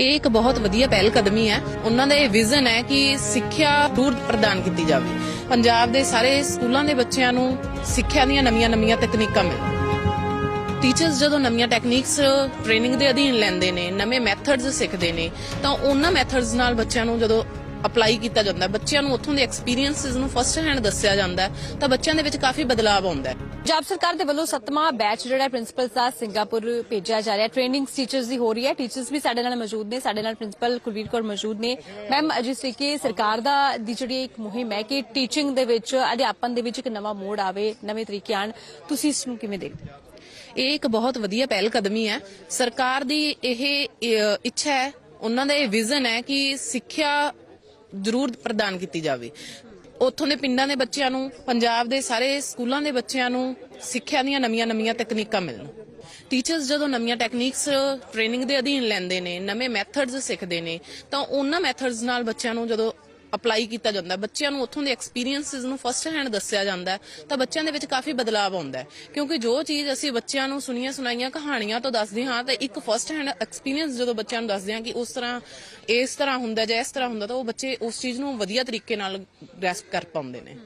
ਇਹ ਇੱਕ ਬਹੁਤ ਵਧੀਆ ਪਹਿਲ ਕਦਮੀ ਹੈ। ਉਹਨਾਂ ਦਾ ਇਹ ਵਿਜ਼ਨ ਹੈ ਕਿ ਸਿੱਖਿਆ ਦੂਰ ਪ੍ਰਦਾਨ ਕੀਤੀ ਜਾਵੇ। ਪੰਜਾਬ ਦੇ ਸਾਰੇ ਸਕੂਲਾਂ ਦੇ ਬੱਚਿਆਂ ਨੂੰ ਸਿੱਖਿਆ ਦੀਆਂ ਨਵੀਆਂ-ਨਵੀਆਂ ਤਕਨੀਕਾਂ ਮਿਲਣ। ਟੀਚਰਸ ਜਦੋਂ ਨਵੀਆਂ ਟੈਕਨੀਕਸ ਟ੍ਰੇਨਿੰਗ ਦੇ ਅਧੀਨ ਲੈਂਦੇ ਨੇ, ਨਵੇਂ ਮੈਥਡਸ ਸਿੱਖਦੇ ਨੇ, ਤਾਂ ਉਹਨਾਂ ਮੈਥਡਸ ਨਾਲ ਬੱਚਿਆਂ ਨੂੰ ਜਦੋਂ ਅਪਲਾਈ ਕੀਤਾ ਜਾਂਦਾ ਹੈ, ਬੱਚਿਆਂ ਨੂੰ ਉੱਥੋਂ ਦੇ ਐਕਸਪੀਰੀਐਂਸਸ ਨੂੰ ਫਸਟ ਹੈਂਡ ਦੱਸਿਆ ਜਾਂਦਾ ਹੈ, ਤਾਂ ਬੱਚਿਆਂ ਦੇ ਵਿੱਚ ਕਾਫੀ ਬਦਲਾਅ ਆਉਂਦਾ ਹੈ। ਪੰਜਾਬ ਸਰਕਾਰ ਦੇ ਵੱਲੋਂ ਸੱਤਵਾਂ ਬੈਚ ਜਿਹੜਾ ਪ੍ਰਿੰਸੀਪਲ ਦਾ ਸਿੰਗਾਪੁਰ ਭੇਜਿਆ ਜਾ ਰਿਹਾ ਟ੍ਰੇਨਿੰਗ ਟੀਚਰਸ ਦੀ ਹੋ ਰਹੀ ਹੈ। ਟੀਚਰਸ ਵੀ ਸਾਡੇ ਨਾਲ ਮੌਜੂਦ ਨੇ। ਸਾਡੇ ਨਾਲ ਪ੍ਰਿੰਸੀਪਲ ਕੁਲਵੀਰ ਕੌਰ ਮੌਜੂਦ ਨੇ। ਮੈਮ ਜਿਸ ਤਰੀਕੇ ਸਰਕਾਰ ਦਾ ਦੀ ਜਿਹੜੀ ਇੱਕ ਮੁਹਿੰਮ ਹੈ ਕਿ ਟੀਚਿੰਗ ਦੇ ਵਿੱਚ ਅਧਿਆਪਨ ਦੇ ਵਿੱਚ ਇੱਕ ਨਵਾਂ ਮੋੜ ਆਵੇ ਨਵੇਂ ਤਰੀਕੇ ਆਣ। ਤੁਸੀਂ ਇਸ ਨੂੰ ਕਿਵੇਂ ਦੇਖਦੇ ਹੋ? ਇਹ ਇੱਕ ਬਹੁਤ ਵਧੀਆ ਪਹਿਲ ਕਦਮੀ ਹੈ। ਸਰਕਾਰ ਦੀ ਇਹ ਇੱਛਾ ਹੈ ਉਹਨਾਂ ਦਾ ਇਹ ਵਿਜ਼ਨ ਹੈ ਕਿ ਸਿੱਖਿਆ ਜ਼ਰੂਰ ਪ੍ਰਦਾਨ ਕੀਤੀ ਜਾਵੇ। ਉੱਥੋਂ ਦੇ ਪਿੰਡਾਂ ਦੇ ਬੱਚਿਆਂ ਨੂੰ, ਪੰਜਾਬ ਦੇ ਸਾਰੇ ਸਕੂਲਾਂ ਦੇ ਬੱਚਿਆਂ ਨੂੰ ਸਿੱਖਿਆ ਦੀਆਂ ਨਵੀਆਂ-ਨਵੀਆਂ ਤਕਨੀਕਾਂ ਮਿਲਣ। ਟੀਚਰਸ ਜਦੋਂ ਨਵੀਆਂ ਟੈਕਨੀਕਸ ਟ੍ਰੇਨਿੰਗ ਦੇ ਅਧੀਨ ਲੈਂਦੇ ਨੇ, ਨਵੇਂ ਮੈਥਡਸ ਸਿੱਖਦੇ ਨੇ, ਤਾਂ ਉਹਨਾਂ ਮੈਥਡਸ ਨਾਲ ਬੱਚਿਆਂ ਨੂੰ ਜਦੋਂ ਅਪਲਾਈ ਕੀਤਾ ਜਾਂਦਾ ਹੈ, ਬੱਚਿਆਂ ਨੂੰ ਉੱਥੋਂ ਦੇ ਐਕਸਪੀਰੀਐਂਸਸ ਨੂੰ ਫਸਟ ਹੈਂਡ ਦੱਸਿਆ ਜਾਂਦਾ ਹੈ, ਤਾਂ ਬੱਚਿਆਂ ਦੇ ਵਿੱਚ ਕਾਫੀ ਬਦਲਾਅ ਆਉਂਦਾ ਹੈ। ਕਿਉਂਕਿ ਜੋ ਚੀਜ਼ ਅਸੀਂ ਬੱਚਿਆਂ ਨੂੰ ਸੁਣੀਆਂ ਸੁਣਾਈਆਂ ਕਹਾਣੀਆਂ ਤੋਂ ਦੱਸਦੇ ਹਾਂ ਤਾਂ ਇੱਕ ਫਸਟ ਹੈਂਡ ਐਕਸਪੀਰੀਐਂਸ ਜਦੋਂ ਬੱਚਿਆਂ ਨੂੰ ਦੱਸਦੇ ਹਾਂ ਕਿ ਉਸ ਤਰ੍ਹਾਂ ਇਸ ਤਰ੍ਹਾਂ ਹੁੰਦਾ ਜਾਂ ਇਸ ਤਰ੍ਹਾਂ ਹੁੰਦਾ ਤਾਂ ਉਹ ਬੱਚੇ ਉਸ ਚੀਜ਼ ਨੂੰ ਵਧੀਆ ਤਰੀਕੇ ਨਾਲ ਗ੍ਰੈਸਪ ਕਰ ਪਾਉਂਦੇ ਨੇ।